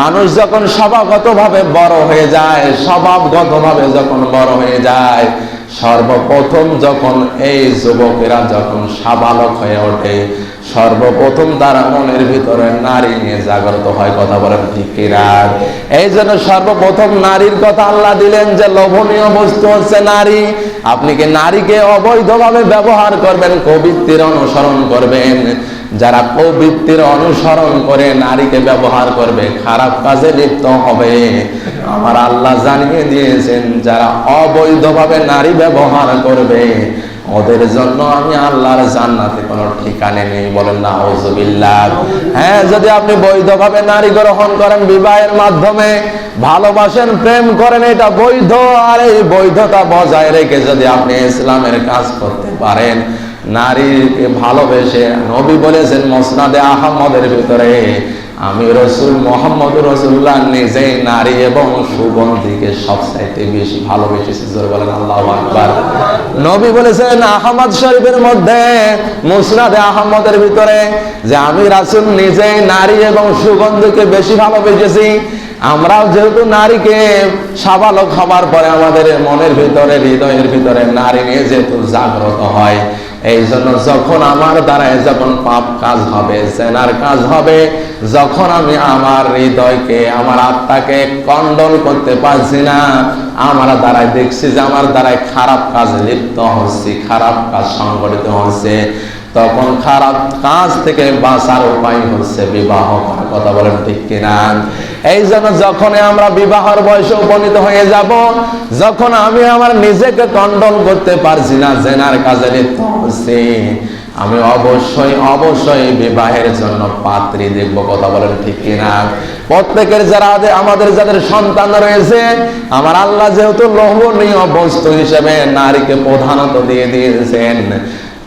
মানুষ যখন স্বভাবগতভাবে বড় হয়ে যায়, স্বভাবগতভাবে যখন বড় হয়ে যায়, সর্বপ্রথম যখন এই যুবকেরা যখন হয়ে ওঠে, সর্বপ্রথম তারা মনের ভিতরে নারী নিয়ে জাগ্রত হয়, কথা বলেন এই জন্য সর্বপ্রথম নারীর কথা আল্লাহ দিলেন যে, লোভনীয় বস্তু হচ্ছে নারী। আপনি কি নারীকে অবৈধভাবে ব্যবহার করবেন, কবিত্বের অনুসরণ করবেন? যারা প্রবৃত্তির অনুসরণ করে নারীকে ব্যবহার করবে, খারাপ কাজে লিপ্ত হবে। আমার আল্লাহ জানিয়ে দিয়েছেন, যারা অবৈধভাবে নারী ব্যবহার করবে, ওদের জন্য আমি আল্লাহর জান্নাতে কোনো ঠিকানে নেই বলেন না ওজুবিল্লাহ হ্যাঁ যদি আপনি বৈধভাবে নারী গ্রহণ করেন, বিবাহের মাধ্যমে ভালোবাসেন, প্রেম করেন, এটা বৈধ। আর এই বৈধতা বজায় রেখে যদি আপনি ইসলামের কাজ করতে পারেন নারীকে ভালোবেসে নবী বলেছেন মসনাদে আহমদের ভিতরে, আমি রসুল, মোহাম্মদ রসুল্লাহ নিজেই নারী এবং সুগন্ধিকে সবচাইতে বেশি ভালোবেসেছি। জোর বলেন, আল্লাহ আকবার। নবী বলেছেন আহমদ শরীফের মধ্যে, মুসনাদে আহমদের ভিতরে, যে আমি রাসুল নিজেই নারী এবং সুগন্ধিকে বেশি ভালোবেসেছি। আমরাও যেহেতু নারীকে সাবালক হবার পরে আমাদের মনের ভিতরে, হৃদয়ের ভিতরে নারী নিয়ে যেহেতু জাগ্রত হয় এই জন্য যখন আমার দ্বারায় যখন পাপ কাজ হবে সেনার কাজ হবে, যখন আমি আমার হৃদয়কে, আমার আত্মাকে কন্ডল করতে পারছি না, আমার দ্বারায় দেখছি যে আমার দ্বারায় খারাপ কাজ লিপ্ত হচ্ছে, খারাপ কাজ সংগঠিত হচ্ছে, তখন খারাপ কাজ থেকে বাঁচার উপায় হচ্ছে বিবাহ কথা বলেন ঠিক কিনা? এই জন্য যখন আমরা বিবাহর বয়সে উপনীত হয়ে যাব, যখন আমি আমার নিজেকে কন্ট্রোল করতে পারছি না, জেনার কাজে লিপ্ত হচ্ছে আমি অবশ্যই অবশ্যই বিবাহের জন্য পাত্রী দেখব, কথা বলেন ঠিক কিনা? প্রত্যেকের যারা আমাদের যাদের সন্তান রয়েছে, আমার আল্লাহ যেহেতু লোভনীয় বস্তু হিসেবে নারীকে প্রধানত দিয়ে দিয়েছেন।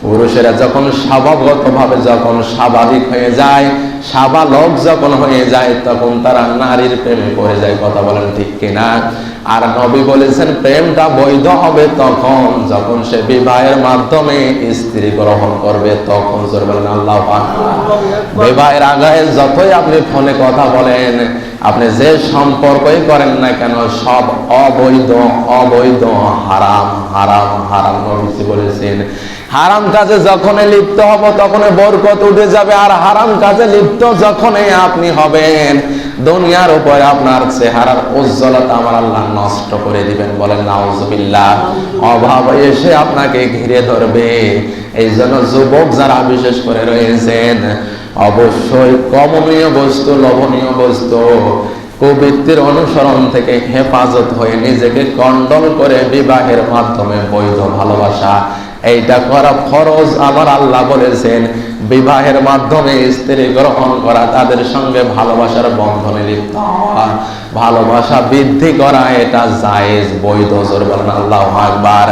পুরুষেরা যখন স্বভাবগতভাবে যখন স্বাভাবিক হয়ে যায় সাবালক যখন হয়ে যায়, তখন তারা নারীর প্রেমে পড়ে যায়, কথা বলেন ঠিক কিনা? আর নবী বলেছেন, প্রেমটা বৈধ হবে তখন, যখন সে বিবাহের মাধ্যমে স্ত্রী গ্রহণ করবে, তখন বলেন আল্লাহ বিবাহের আগে যতই আপনি ফোনে কথা বলেন, আপনি যে সম্পর্কই করেন না কেন, সব অবৈধ অবৈধ, হারাম হারাম হারাম, নবীজি বলেছেন। হারাম কাজে যখনই লিপ্ত হব তখন বরকত উঠে যাবে, আর হারাম কাজে লিপ্ত যখনই আপনি হবেন, দুনিয়ার উপরে আপনার চেহারার উজ্জ্বলতা আমার আল্লাহ নষ্ট করে দিবেন বলেন, নাউজুবিল্লাহ। অভাব এসে আপনাকে ঘিরে ধরবে। এই জন্য যুবক যারা বিশেষ করে রয়েছেন, অবশ্যই কমনীয় বস্তু লবণীয় বস্তু কবিত্বের অনুসরণ থেকে হেফাজত হয়ে নিজেকে কন্ডল করে বিবাহের মাধ্যমে বৈধ ভালোবাসা এইটা করা ফরজ, আবার আল্লাহ বলেছেন, বিবাহের মাধ্যমে স্ত্রী গ্রহণ করা তাদের সঙ্গে ভালোবাসার বন্ধনে লিপ্ত হওয়া। ভালোবাসা বৃদ্ধি করা এটা জায়েজ, বৈধ আল্লাহ আকবার।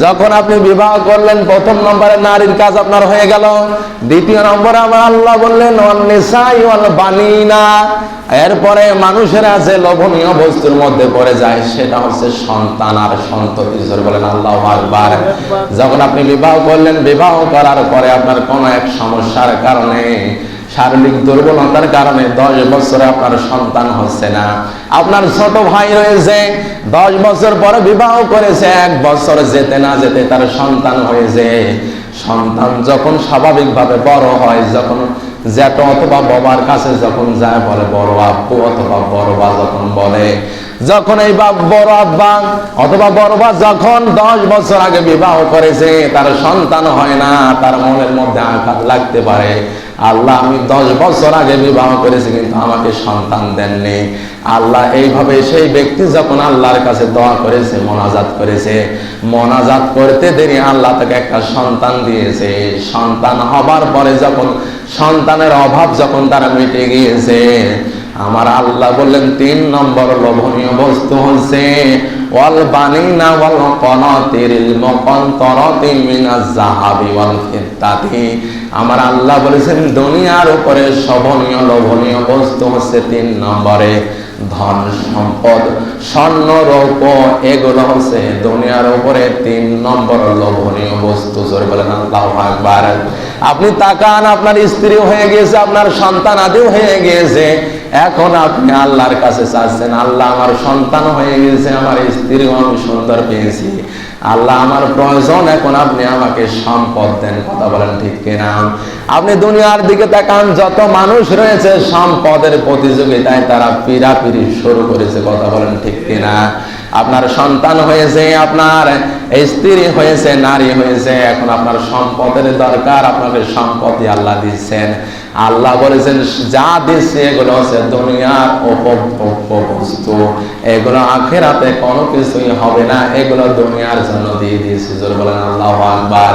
যখন আপনি বিবাহ করলেন, প্রথম নম্বরে নারীর কাজ আপনার হয়ে গেল। দ্বিতীয় নম্বরে আমার আল্লাহ বললেন বানিনা। এরপরে মানুষেরা যে লোভনীয় বস্তুর মধ্যে পড়ে যায়, সেটা হচ্ছে সন্তান। আর সন্ততি বলেন? আল্লাহ আকবার। যখন আপনি বিবাহ করলেন, বিবাহ করার পরে আপনার কোনো এক সমস্যার কারণে শারীরিক দুর্বলতার কারণে দশ বছরে আপনার সন্তান হচ্ছে না। আপনার ছোট ভাই রয়েছে, দশ বছর পরে বিবাহ করেছে, এক বছর যেতে না যেতে তার সন্তান হয়েছে। সন্তান যখন স্বাভাবিকভাবে বড় হয়, যখন জ্যাঠ অথবা বাবার কাছে যখন যায় বলে, বড় আপু অথবা বড় বা যখন বলে যখন এই বাপ বড় আব্বা, অথবা বড় বা যখন দশ বছর আগে বিবাহ করেছে, তার সন্তান হয় না, তার মনের মধ্যে আঘাত লাগতে পারে। আল্লাহ, আমি দশ বছর আগে বিবাহ করেছি, কিন্তু আমাকে সন্তান দেননি। আল্লাহ, এইভাবে সেই ব্যক্তি যখন আল্লাহর কাছে দোয়া করেছে, মোনাজাত করেছে, মোনাজাত করতে দেরি আল্লাহ তাকে একটা সন্তান দিয়েছে। সন্তান হবার পরে যখন, সন্তানের অভাব যখন তারা মিটে গিয়েছে আমার আল্লাহ বললেন, তিন নম্বর লোভনীয় বস্তু হচ্ছে, ওয়াল ওয়াল ওয়াল আমার আল্লাহ বলেছেন, দুনিয়ার উপরে শোভনীয় লোভনীয় বস্তু হচ্ছে তিন নম্বরে ধন সম্পদ, স্বর্ণ রৌপ এগুলো হচ্ছে দুনিয়ার উপরে তিন নম্বর লোভনীয় বস্তু। জোরে বলেন, আল্লাহ আপনি তাকান, আপনার স্ত্রী হয়ে গিয়েছে, আপনার সন্তান আদিও হয়ে গিয়েছে এখন আপনি আল্লাহর কাছে চাচ্ছেন, আল্লাহ আমার সন্তান হয়ে গেছে, আমার স্ত্রীও আমি সুন্দর পেয়েছি। আল্লাহ আমার প্রয়োজন, এখন আপনি আমাকে সম্পদ দেন, কথা বলেন ঠিক কিনা? আপনি দুনিয়ার দিকে তাকান, যত মানুষ রয়েছে, সম্পদের প্রতিযোগিতায় তারা পিরাপিরি শুরু করেছে, কথা বলেন ঠিক কিনা? আপনার সন্তান হয়েছে, আপনার স্ত্রী হয়েছে, নারী হয়েছে, এখন আপনার সম্পদের দরকার, আপনাকে সম্পত্তি আল্লাহ দিচ্ছেন। আল্লাহ বলেছেন, যা দিচ্ছে এগুলো হচ্ছে দুনিয়ার উপভোগ্য বস্তু। এগুলো আখেরাতে কোনো কিছুই হবে না। এগুলো দুনিয়ার জন্য দিয়ে দিয়েছে। বলেন, আল্লাহ আকবার।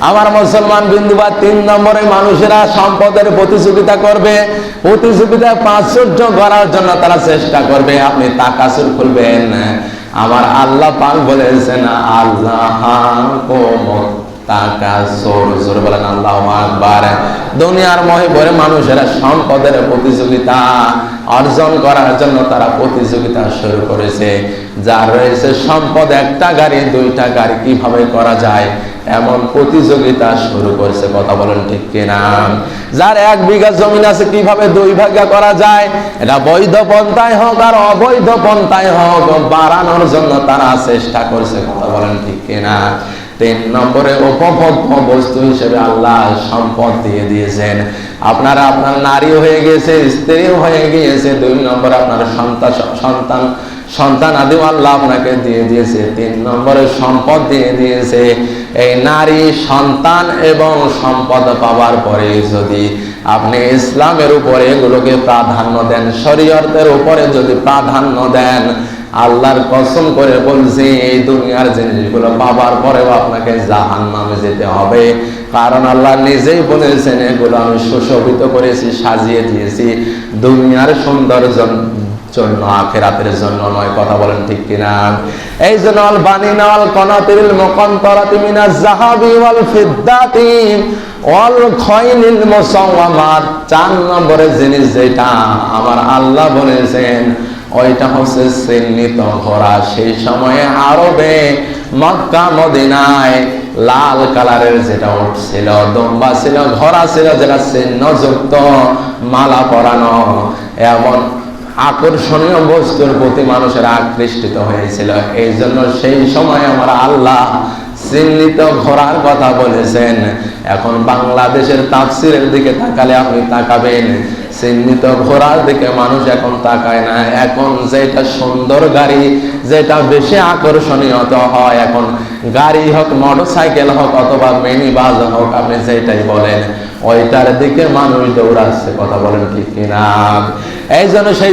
আমার মুসলমান বিন্দুবার তিন নম্বরে মানুষেরা সম্পদের প্রতিযোগিতা করবে প্রতিযোগিতা প্রাচুর্য করার জন্য তারা চেষ্টা করবে। আপনি তাকাসুর খুলবেন আমার আল্লাহ পাক বলেছেন, আল্লাহ বলেন, আল্লাহু দুনিয়ার মহিবরে মানুষেরা সম্পদের প্রতিযোগিতা অর্জন করার জন্য তারা প্রতিযোগিতা শুরু করেছে। যার রয়েছে সম্পদ একটা গাড়ি, দুইটা গাড়ি, কীভাবে করা যায়? এমন প্রতিযোগিতা শুরু করেছে, কথা বলেন ঠিক কিনা? যার এক বিঘা জমিন আছে, কীভাবে দুই ভাগা করা যায়? এটা বৈধ পন্থায় হোক আর অবৈধ পন্থায় হোক, বাড়ানোর জন্য তারা চেষ্টা করছে, কথা বলেন ঠিক কিনা? তিন নম্বরে উপভোগ্য বস্তু হিসেবে আল্লাহ সম্পদ দিয়ে দিয়েছেন। আপনারা আপনার নারী হয়ে গেছে স্ত্রীও হয়ে গিয়েছে, দুই নম্বরে আপনার সন্তান সন্তান সন্তান আদিও আল্লাহ আপনাকে দিয়ে দিয়েছে। তিন নম্বরে সম্পদ দিয়ে দিয়েছে। এই নারী সন্তান এবং সম্পদ পাওয়ার পরে যদি আপনি ইসলামের উপরে এগুলোকে প্রাধান্য দেন, শরীয়তের উপরে যদি প্রাধান্য দেন আল্লাহর কসম করে বলছি, এই দুনিয়ার জিনিসগুলো পাবার পরেও আপনাকে জাহান নামে যেতে হবে। কারণ আল্লাহ নিজেই বলেছেন, এগুলো আমি সুশোভিত করেছি, সাজিয়ে দিয়েছি। দুনিয়ার সৌন্দর্য জন্য, আখেরাতের জন্য নয়, কথা বলেন ঠিক কিনা? এই জন্য আল বানিনা আল কনাতিল মুকান্তরাতি মিনাজ যাহাবি ওয়াল ফিদ্দাতি, ওয়াল চার নম্বরের জিনিস যেটা, আমার আল্লাহ বলেছেন ওইটা হচ্ছে চিহ্নিত ঘোড়া সেই সময়ে আরবে মক্কা, মদিনায় লাল কালারের যেটা উঠছিল দম্বা ছিল, ঘোড়া ছিল, যেটা চিহ্নযুক্ত মালা পরানো। এমন আকর্ষণীয় বস্তুর প্রতি মানুষের আকৃষ্টিত হয়েছিল। এই জন্য সেই সময় আমার আল্লাহ চিহ্নিত ঘোড়ার কথা বলেছেন। এখন বাংলাদেশের তাফসিরের দিকে তাকালে আপনি তাকাবেন। সুন্দর গাড়ি, যেটা বেশি হয় এখন। গাড়ি হোক হোক, অথবা হোক, আপনি যেটাই বলেন, ওইটার দিকে মানুষ দৌড়াচ্ছে, কথা বলেন ঠিক কিনা? এই জন্য সেই